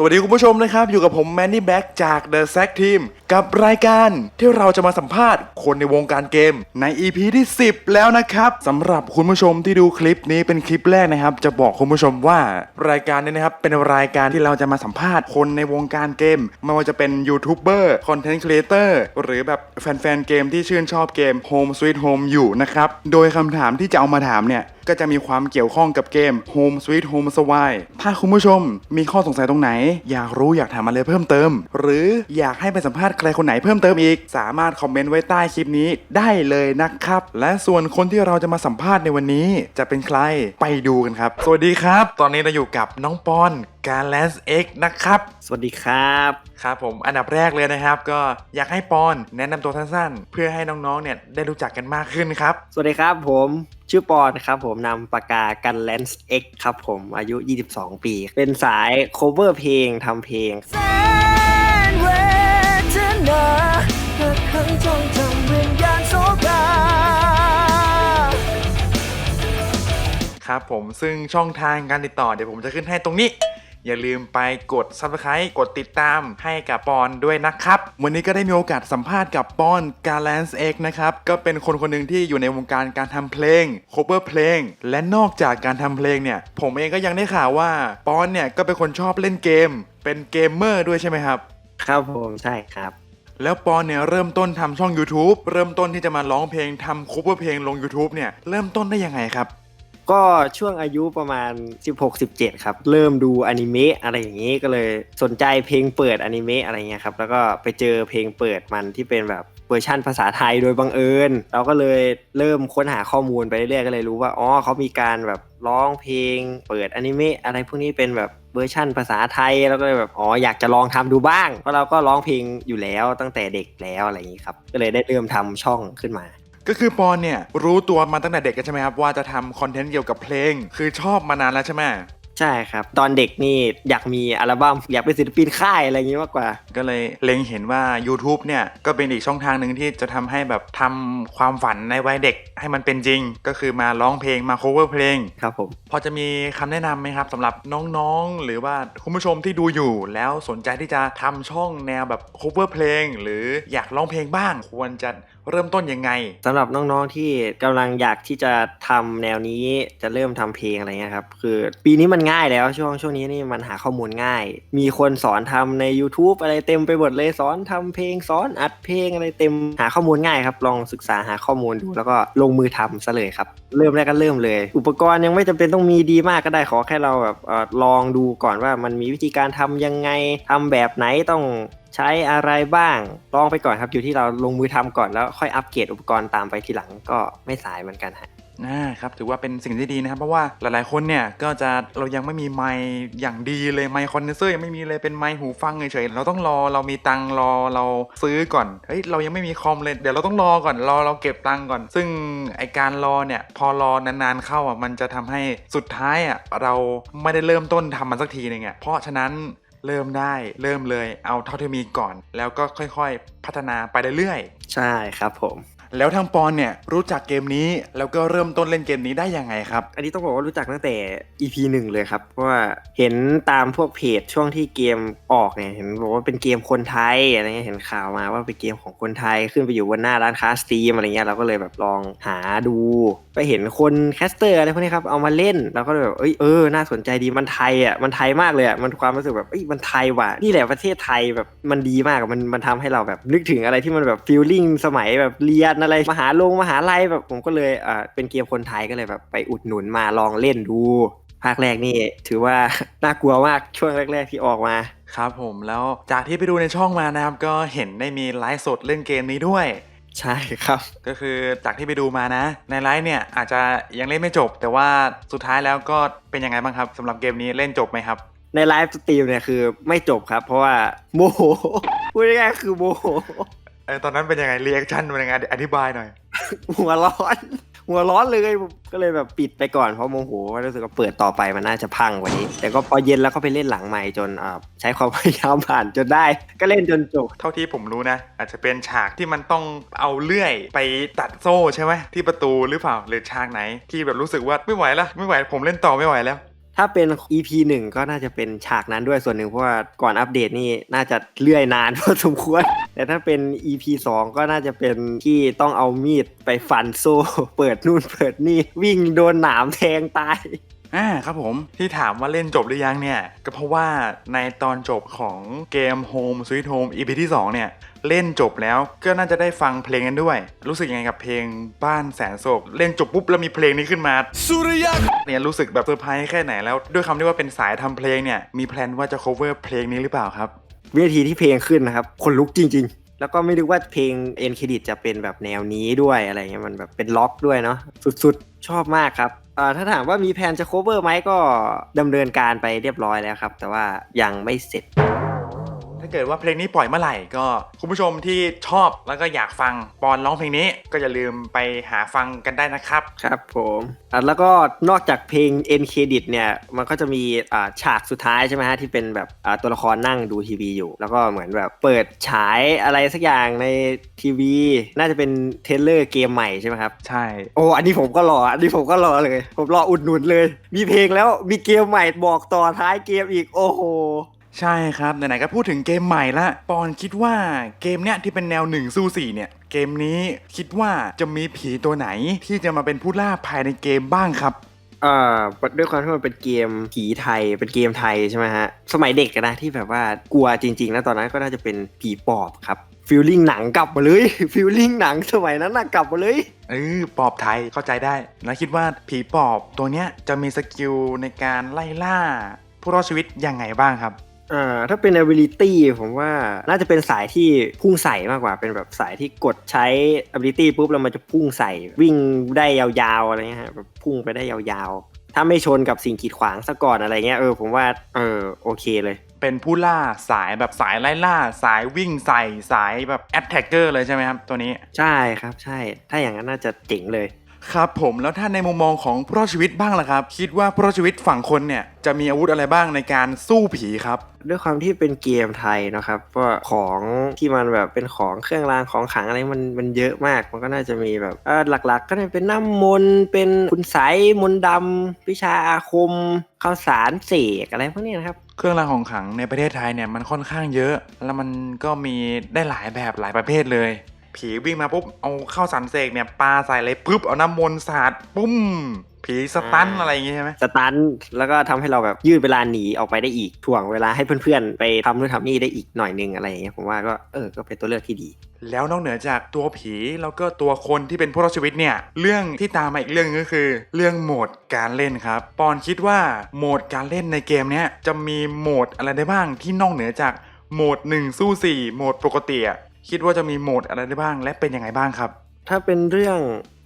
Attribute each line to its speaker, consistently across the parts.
Speaker 1: สวัสดีคุณผู้ชมนะครับ อยู่กับผมแมนนี่แบ็กจาก The s a c Team กับรายการที่เราจะมาสัมภาษณ์คนในวงการเกมใน EP ที่ 10 แล้วนะครับสำหรับคุณผู้ชมที่ดูคลิปนี้เป็นคลิปแรกนะครับ จะบอกคุณผู้ชมว่ารายการนี้นะครับเป็นรายการที่เราจะมาสัมภาษณ์คนในวงการเกมไม่ว่าจะเป็นยูทูบเบอร์คอนเทนต์ครีเอเตอร์หรือแบบแฟนๆเกมที่ชื่นชอบเกม Home Sweet Home อยู่นะครับโดยคำถามที่จะเอามาถามเนี่ย ก็จะมีความเกี่ยวข้องกับเกม Home Sweet Home s w i ถ้าคุณผู้ชมมีข้อสงสัยตรงไหน อยากรู้อยากถามอะไรเพิ่มเติม หรืออยากให้ไปสัมภาษณ์ใครคนไหนเพิ่มเติมอีก สามารถคอมเมนต์ไว้ใต้คลิปนี้ได้เลยนะครับ และส่วนคนที่เราจะมาสัมภาษณ์ในวันนี้ จะเป็นใครไปดูกันครับ สวัสดีครับ ตอนนี้เราอยู่กับน้องปอนการแลนส์เอ็กนะครับ
Speaker 2: สวัสดีครับ
Speaker 1: ครับผมอันดับแรกเลยนะครับ ก็อยากให้ปอนแนะนำตัวสั้นๆ เพื่อให้น้องๆเนี่ยได้รู้จักกันมากขึ้นครับ
Speaker 2: สวัสดีครับผม ชื่อปอนครับผมนำปากกากันแลนส์ X ครับผมอายุ 22 ปี เป็นสายโคเวอร์เพลง
Speaker 3: ทำเพลง
Speaker 1: ครับผมซึ่งช่องทางการติดต่อเดี๋ยวผมจะขึ้นให้ตรงนี้ อย่าลืมไปกด subscribe กดติดตามให้กับปอนด้วยนะครับ วันนี้ก็ได้มีโอกาสสัมภาษณ์กับปอนกาแลนส์เอกนะครับ ก็เป็นคนคนหนึ่งที่อยู่ในวงการการทำเพลง cover เพลง และนอกจากการทำเพลงเนี่ย ผมเองก็ยังได้ข่าวว่าปอนเนี่ยก็เป็นคนชอบเล่นเกม เป็นเกมเมอร์ด้วยใช่ไหมครับ
Speaker 2: ครับผมใช่ครับ
Speaker 1: แล้วปอนเนี่ยเริ่มต้นทำช่อง YouTube เริ่มต้นที่จะมาร้องเพลงทำ cover เพลงลง YouTube เนี่ยเริ่มต้นได้ยังไงครับ
Speaker 2: ก็ช่วงอายุประมาณ 16-17 ครับ เริ่มดูอนิเมะอะไรอย่างนี้ก็เลยสนใจเพลงเปิดอนิเมะอะไรเงี้ยครับ แล้วก็ไปเจอเพลงเปิดมันที่เป็นแบบเวอร์ชั่นภาษาไทยโดยบังเอิญ เราก็เลยเริ่มค้นหาข้อมูลไปเรื่อยๆก็เลยรู้ว่าอ๋อเขามีการแบบร้องเพลง เปิดอนิเมะอะไรพวกนี้เป็นแบบเวอร์ชั่นภาษาไทยแล้วก็เลยแบบอ๋ออยากจะลองทำดูบ้างเพราะเราก็ร้องเพลงอยู่แล้วตั้งแต่เด็กแล้วอะไรอย่างนี้ครับก็เลยได้เริ่มทำช่องขึ้นมา
Speaker 1: ก็คือปอนเนี่ยรู้ตัวมาตั้งแต่เด็กกันใช่ไหมครับว่าจะทำคอนเทนต์เกี่ยวกับเพลง คือชอบมานานแล้วใช่ไหม
Speaker 2: ใช่ครับ ตอนเด็กนี่อยากมีอัลบั้มอยากเป็นศิลปินค่ายอะไรอย่างนี้มากกว่า
Speaker 1: ก็เลยเล็งเห็นว่า YouTube เนี่ย ก็เป็นอีกช่องทางหนึ่งที่จะทำให้แบบทำความฝันในวัยเด็กให้มันเป็นจริง ก็คือมาร้องเพลงมา cover เพลง
Speaker 2: ครับผม
Speaker 1: พอจะมีคำแนะนำไหมครับสำหรับน้องๆ หรือว่าคุณผู้ชมที่ดูอยู่ แล้วสนใจที่จะทำช่องแนวแบบ cover เพลง หรืออยากร้องเพลงบ้างควรจะ เริ่มต้นยังไง
Speaker 2: สำหรับน้องๆที่กำลังอยากที่จะทำแนวนี้จะเริ่มทำเพลงอะไรเงี้ยครับ คือปีนี้มันง่ายแล้วช่วงช่วงนี้นี่มันหาข้อมูลง่าย มีคนสอนทำใน YouTube อะไรเต็มไปหมดเลยสอนทำเพลงสอนอัดเพลงอะไรเต็มหาข้อมูลง่ายครับ ลองศึกษาหาข้อมูลดูแล้วก็ลงมือทำซะเลยครับ เริ่มแรกก็เริ่มเลย อุปกรณ์ยังไม่จำเป็นต้องมีดีมากก็ได้ขอแค่เราแบบเออลองดูก่อนว่ามันมีวิธีการทำยังไงทำแบบไหนต้องใช้อะไรบ้างลองไปก่อนครับ อยู่ที่เราลงมือทำก่อนแล้วค่อยอัปเกรดอุปกรณ์ตามไปทีหลังก็ไม่สายเหมือนกันฮะ
Speaker 1: อ่าครับถือว่าเป็นสิ่งที่ดีนะครับเพราะว่าหลายๆคนเนี่ยก็จะเรายังไม่มีไมค์อย่างดีเลยไมค์คอนเดนเซอร์ยังไม่มีเลยเป็นไมค์หูฟังเฉยๆเราต้องรอเรามีตังรอเราซื้อก่อนเฮ้ยเรายังไม่มีคอมเลยเดี๋ยวเราต้องรอก่อนรอเราเก็บตังก่อน ซึ่งไอการรอเนี่ยพอรอนานๆเข้าอะมันจะทำให้สุดท้ายอะเราไม่ได้เริ่มต้นทำมันสักทีนึงอะเพราะฉะนั้น เริ่มได้เริ่มเลยเอาเท่าที่มีก่อน แล้วก็ค่อยๆ พัฒนาไปเรื่อยๆ
Speaker 2: ใช่ครับผม
Speaker 1: แล้วทางปอนเนี่ยรู้จักเกมนี้แล้วก็เริ่มต้นเล่นเกมนี้ได้ยังไงครับ
Speaker 2: อันนี้ต้องบอกว่ารู้จักตั้งแต่ EP หนึ่งเลยครับ เพราะว่าเห็นตามพวกเพจช่วงที่เกมออกเนี่ยเห็นบอกว่าเป็นเกมคนไทยอะไรเงี้ยเห็นข่าวมาว่าเป็นเกมของคนไทยขึ้นไปอยู่บนหน้าร้านค้าสตรีมอะไรเงี้ยเราก็เลยแบบลองหาดูก็เห็นคนแคสเตอร์อะไรพวกนี้ครับเอามาเล่นเราก็เลยแบบเอ้ยเออน่าสนใจดีมันไทยอะมันไทยมากเลยอะมันความรู้สึกแบบเอ้ยมันไทยว่ะนี่แหละประเทศไทยแบบมันดีมากมันมันทำให้เราแบบนึกถึงอะไรที่มันแบบฟีลลิ่งสมัยแบบเรียนอะไรมหาลงมหาลัยแบบผมก็เลยอ่าเป็นเกมคนไทยก็เลยแบบไปอุดหนุนมาลองเล่นดู ภาคแรกนี่ ถือว่าน่ากลัวมากช่วงแรก ๆ ที่ออกมา
Speaker 1: ครับผมแล้วจากที่ไปดูในช่องมานะครับ ก็เห็นได้มีไลฟ์สดเล่นเกมนี้ด้วย
Speaker 2: ใช่ครับ
Speaker 1: ก็คือจากที่ไปดูมานะ ในไลฟ์เนี่ยอาจจะยังเล่นไม่จบ แต่ว่าสุดท้ายแล้วก็เป็นยังไงบ้างครับสำหรับเกมนี้เล่นจบไหมครับ
Speaker 2: ในไลฟ์สตรีมเนี่ยคือไม่จบครับ เพราะว่าโมโหพูดง่ายๆคือโมโห
Speaker 1: เออตอนนั้นเป็นยังไงรีแอคชั่นเป็นยังไงอธิบายหน่อย
Speaker 2: หัวร้อน หัวร้อนเลยผมก็เลยแบบปิดไปก่อนเพราะโมโหว่ารู้สึกว่าเปิดต่อไปมันน่าจะพังกว่านี้ แต่ก็พอเย็นแล้วก็ไปเล่นหลังใหม่จนอ่าใช้ความพยายามผ่านจนได้ ก็เล่นจนจบ
Speaker 1: เท่าที่ผมรู้นะ อาจจะเป็นฉากที่มันต้องเอาเลื่อยไปตัดโซ่ใช่ไหมที่ประตูหรือเปล่าหรือฉากไหนที่แบบรู้สึกว่าไม่ไหวละไม่ไหวผมเล่นต่อไม่ไหวแล้ว
Speaker 2: ถ้าเป็น EP หนึ่งก็น่าจะเป็นฉากนั้นด้วยส่วนหนึ่งเพราะว่าก่อนอัปเดตนี่น่าจะเลื่อยนานพอสมควร แต่ถ้าเป็น EP 2ก็น่าจะเป็นที่ต้องเอามีดไปฟันโซ่ เปิดนู่นเปิดนี่วิ่งโดนหนามแทงตาย
Speaker 1: อ่าครับผมที่ถามว่าเล่นจบหรือยังเนี่ย ก็เพราะว่าในตอนจบของเกม Home Sweet Home EP ที่ 2 เนี่ย เล่นจบแล้วก็น่าจะได้ฟังเพลงกันด้วย รู้สึกยังไงกับเพลงบ้านแสนโศก เล่นจบปุ๊บแล้วมีเพลงนี้ขึ้นมาสุริยะเนี่ยรู้สึกแบบเซอร์ไพรส์แค่ไหนแล้ว ด้วยคำที่ว่าเป็นสายทำเพลงเนี่ยมีแพลนว่าจะ cover เพลงนี้หรือเปล่าครับ
Speaker 2: วินาทีที่เพลงขึ้นนะครับคนลุกจริง ๆแล้วก็ไม่นึกว่าเพลงเอ็นเครดิตจะเป็นแบบแนวนี้ด้วยอะไรเงี้ยมันแบบเป็นล็อกด้วยเนาะสุดๆ ชอบมากครับ อ่าถ้าถามว่ามีแผนจะ cover ไหมก็ดำเนินการไปเรียบร้อยแล้วครับ แต่ว่ายังไม่เสร็จ
Speaker 1: ถ้าเกิดว่าเพลงนี้ปล่อยเมื่อไหร่ก็คุณผู้ชมที่ชอบแล้วก็อยากฟังปอนร้องเพลงนี้ก็อย่าลืมไปหาฟังกันได้นะครับ
Speaker 2: ครับผมอะแล้วก็นอกจากเพลง End Credit เนี่ยมันก็จะมีอ่าฉากสุดท้ายใช่ไหมฮะที่เป็นแบบอ่าตัวละครนั่งดูทีวีอยู่ แล้วก็เหมือนแบบเปิดฉายอะไรสักอย่างในทีวี น่าจะเป็นเทรลเลอร์เกมใหม่ใช่ไหมครับ
Speaker 1: ใช่
Speaker 2: โอ้อันนี้ผมก็รออันนี้ผมก็รอเลย ผมรออุดหนุนเลย มีเพลงแล้วมีเกมใหม่บอกต่อท้ายเกมอีกโอ้โห
Speaker 1: ใช่ครับ ไหนๆก็พูดถึงเกมใหม่ละ ปอนคิดว่าเกมเนี้ยที่เป็นแนว1สู้4เนี่ย เกมนี้คิดว่าจะมีผีตัวไหนที่จะมาเป็นผู้ล่าภายในเกมบ้างครับ
Speaker 2: อ่าด้วยความที่มันเป็นเกมผีไทยเป็นเกมไทยใช่ไหมฮะ สมัยเด็กอะนะที่แบบว่ากลัวจริงๆแล้วตอนนั้นก็น่าจะเป็นผีปอบครับฟิลลิ่งหนังกลับมาเลยฟิลลิ่งหนังสมัยนั้นน่ะกลับมาเลย
Speaker 1: เออปอบไทยเข้าใจได้ แล้วคิดว่าผีปอบตัวเนี้ยจะมีสกิลในการไล่ล่าผู้รอดชีวิตยังไงบ้างครับ
Speaker 2: อ่าถ้าเป็น ability ผมว่าน่าจะเป็นสายที่พุ่งใส่มากกว่า เป็นแบบสายที่กดใช้ ability ปุ๊บแล้วมันจะพุ่งใส่วิ่งได้ยาวๆอะไรเงี้ยฮะแบบพุ่งไปได้ยาวๆ ถ้าไม่ชนกับสิ่งกีดขวางซะก่อนอะไรเงี้ยเออผมว่าเออโอเคเลย
Speaker 1: เป็นผู้ล่าสายแบบสายไล่ล่า สายวิ่งใส่สายแบบแอตแทกเกอร์เลยใช่ไหมครับตัวนี้
Speaker 2: ใช่ครับใช่ ถ้าอย่างนั้นน่าจะเจ๋งเลย
Speaker 1: ครับผมแล้วถ้าในมุมมองของผู้รอดชีวิตบ้างล่ะครับ คิดว่าผู้รอดชีวิตฝั่งคนเนี่ยจะมีอาวุธอะไรบ้างในการสู้ผีครับ
Speaker 2: ด้วยความที่เป็นเกมไทยเนอะครับว่าของที่มันแบบเป็นของเครื่องรางของขลังอะไรมันมันเยอะมากมันก็น่าจะมีแบบเออหลักๆ ก็จะเป็นน้ำมนต์เป็นคุณไสยมนต์ดำวิชาอาคมข้าวสารเสกอะไรพวกนี้นะครับ
Speaker 1: เครื่องรางของขลังในประเทศไทยเนี่ยมันค่อนข้างเยอะ แล้วมันก็มีได้หลายแบบหลายประเภทเลย ผีวิ่งมาปุ๊บเอาเข้าสันเสกเนี่ยปาใส่เลยปุ๊บเอาน้ำมนต์สาดปุ้ม ผีสตัน
Speaker 2: อ่า
Speaker 1: อะไรอย่างงี้ใช่ไหม
Speaker 2: สตันแล้วก็ทำให้เราแบบยืดเวลาหนีออกไปได้อีกถ่วงเวลาให้เพื่อนๆ ไปทำนู่นทำนี่ได้อีกหน่อยนึงอะไรอย่างเงี้ยผมว่าก็เออก็เป็นตัวเลือกที่ดี
Speaker 1: แล้วนอกเหนือจากตัวผีแล้วก็ตัวคนที่เป็นผู้รอดชีวิตเนี่ย เรื่องที่ตามมาอีกเรื่องนึงก็คือ เรื่องโหมดการเล่นครับปอนคิดว่าโหมดการเล่นในเกมเนี้ยจะมีโหมดอะไรได้บ้างที่นอกเหนือจากโหมด 1 สู้ 4 โหมดปกติอะ คิดว่าจะมีโหมดอะไรได้บ้าง และเป็นยังไงบ้างครับ
Speaker 2: ถ้าเป็นเรื่อง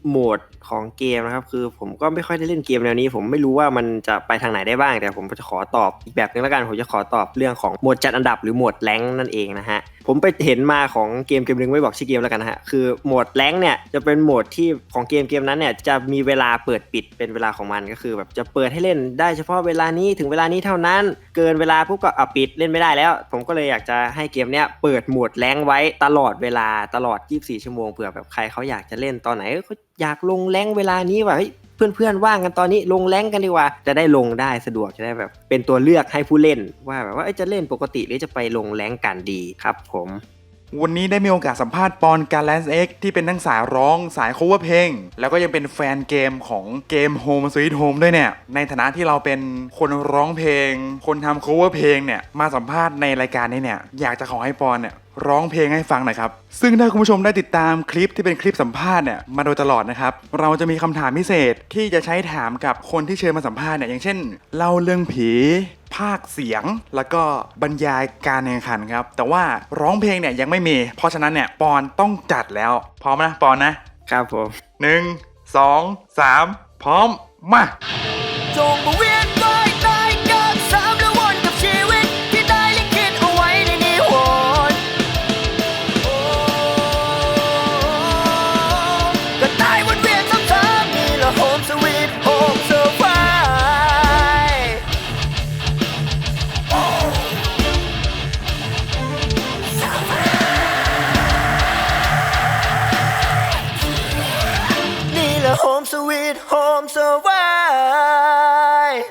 Speaker 2: โหมดของเกมนะครับ คือผมก็ไม่ค่อยได้เล่นเกมแนวนี้ ผมไม่รู้ว่ามันจะไปทางไหนได้บ้าง แต่ผมจะขอตอบอีกแบบนึงแล้วกันผมจะขอตอบเรื่องของโหมดจัดอันดับหรือโหมดแรงนั่นเองนะฮะผมไปเห็นมาของเกมเกมหนึงไม่บอกชื่อเกมแล้วกันนะฮะคือโหมดแรงเนี่ยจะเป็นโหมดที่ของเกมเกมนั้นเนี่ยจะมีเวลาเปิดปิดเป็นเวลาของมันก็คือแบบจะเปิดให้เล่นได้เฉพาะเวลานี้ถึงเวลานี้เท่านั้น เกินเวลาปุ๊บก็อะปิดเล่นไม่ได้แล้ว ผมก็เลยอยากจะให้เกมเนี้ยเปิดโหมดแรงไว้ตลอดเวลาตลอด 24 ชั่วโมงเผื่อแบบใครเขาอยากจะเล่นตอนไหนเอ้ยเขาอยากลงแรงเวลานี้ว่ะเฮ้ย เพื่อนๆว่างกันตอนนี้ลงแรงกันดีกว่า จะได้ลงได้สะดวกจะได้แบบ เป็นตัวเลือกให้ผู้เล่นว่าแบบว่าจะเล่นปกติหรือจะไปลงแรงกันดีครับผม
Speaker 1: วันนี้ได้มีโอกาสสัมภาษณ์ปอนการแลนซ์เอ็กที่เป็นทั้งสายร้องสาย cover เพลง แล้วก็ยังเป็นแฟนเกมของเกม Home Sweet Home ด้วยเนี่ย ในฐานะที่เราเป็นคนร้องเพลง คนทำ cover เพลงเนี่ย มาสัมภาษณ์ในรายการนี้เนี่ย อยากจะขอให้ปอนเนี่ยร้องเพลงให้ฟังหน่อยครับ ซึ่งถ้าคุณผู้ชมได้ติดตามคลิปที่เป็นคลิปสัมภาษณ์เนี่ยมาโดยตลอดนะครับ เราจะมีคำถามพิเศษที่จะใช้ถามกับคนที่เชิญมาสัมภาษณ์เนี่ยอย่างเช่น เล่าเรื่องผี ภาคเสียง แล้วก็บรรยายการแข่งขันครับ แต่ว่าร้องเพลงเนี่ยยังไม่มี เพราะฉะนั้นเนี่ยปอนต้องจัดแล้ว พร้อมนะปอนนะ ครับ
Speaker 2: ผม
Speaker 1: หนึ่งสองสามพร้อมมา
Speaker 3: จงมาเวียนว่ายตา มสวีทโฮมเซอร์ไพรส์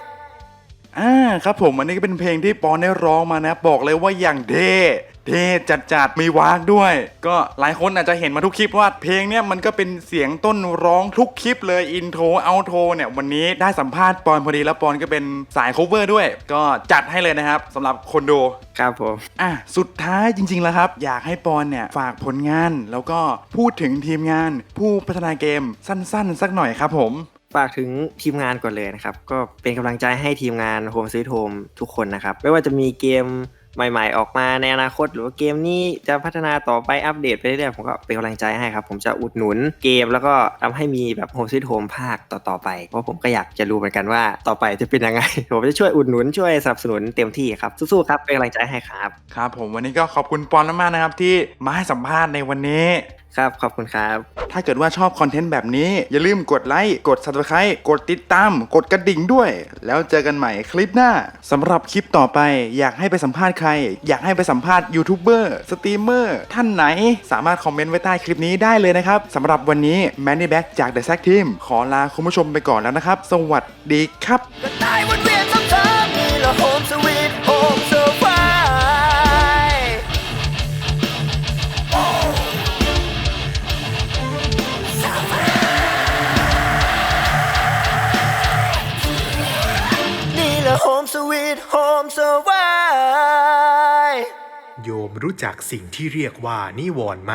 Speaker 3: อ่า
Speaker 1: ครับผมอันนี้ก็เป็นเพลงที่ปอนได้ร้องมานะ บอกเลยว่าอย่างเท่เท่จัดจัดๆมีวากด้วย ก็หลายคนอาจจะเห็นมาทุกคลิปว่าเพลงเนี้ยมันก็เป็นเสียงต้นร้องทุกคลิปเลยอินโทรเอาโทรเนี่ยวันนี้ได้สัมภาษณ์ปอนพอดีแล้วปอนก็เป็นสาย cover ด้วย ก็จัดให้เลยนะครับสำหรับคนดู
Speaker 2: ครับผม
Speaker 1: อะสุดท้ายจริง ๆ แล้วครับ อยากให้ปอนเนี่ยฝากผลงานแล้วก็พูดถึงทีมงาน ผู้พัฒนาเกมสั้น ๆ สักหน่อยครับผม
Speaker 2: ฝากถึงทีมงานก่อนเลยนะครับ ก็เป็นกำลังใจให้ทีมงาน Home Sweet Home ทุกคนนะครับ ไม่ว่าจะมีเกมใหม่ๆ ออกมาในอนาคต หรือว่าเกมนี้จะพัฒนาต่อไปอัปเดตไปเรื่อยๆผมก็เป็นกำลังใจให้ครับ ผมจะอุดหนุนเกมแล้วก็ทำให้มีแบบ Home Sweet Home ภาคต่อๆไป เพราะผมก็อยากจะรู้เหมือนกันว่าต่อไปจะเป็นยังไง ผมจะช่วยอุดหนุนช่วยสนับสนุนเต็มที่ครับสู้ๆครับเป็นกำลังใจให้ครับ
Speaker 1: ครับ ผมวันนี้ก็ขอบคุณปอนมากๆนะครับที่มาให้สัมภาษณ์ในวันนี้
Speaker 2: ครับ ขอบคุณครับ
Speaker 1: ถ้าเกิดว่าชอบคอนเทนต์แบบนี้ อย่าลืมกดไลค์ กด subscribe กดติดตาม กดกระดิ่งด้วย แล้วเจอกันใหม่คลิปหน้าสำหรับคลิปต่อไป อยากให้ไปสัมภาษณ์ใคร อยากให้ไปสัมภาษณ์ยูทูบเบอร์สตรีมเมอร์ท่านไหนสามารถคอมเมนต์ไว้ใต้คลิปนี้ได้เลยนะครับสำหรับวันนี้ Manny Back จาก The Sack Team ขอลาคุณผู้ชมไปก่อนแล้วนะครับ สวัสดีครับ
Speaker 3: จา
Speaker 4: กสิ่งที่เรียกว่านิวรณ์ไหม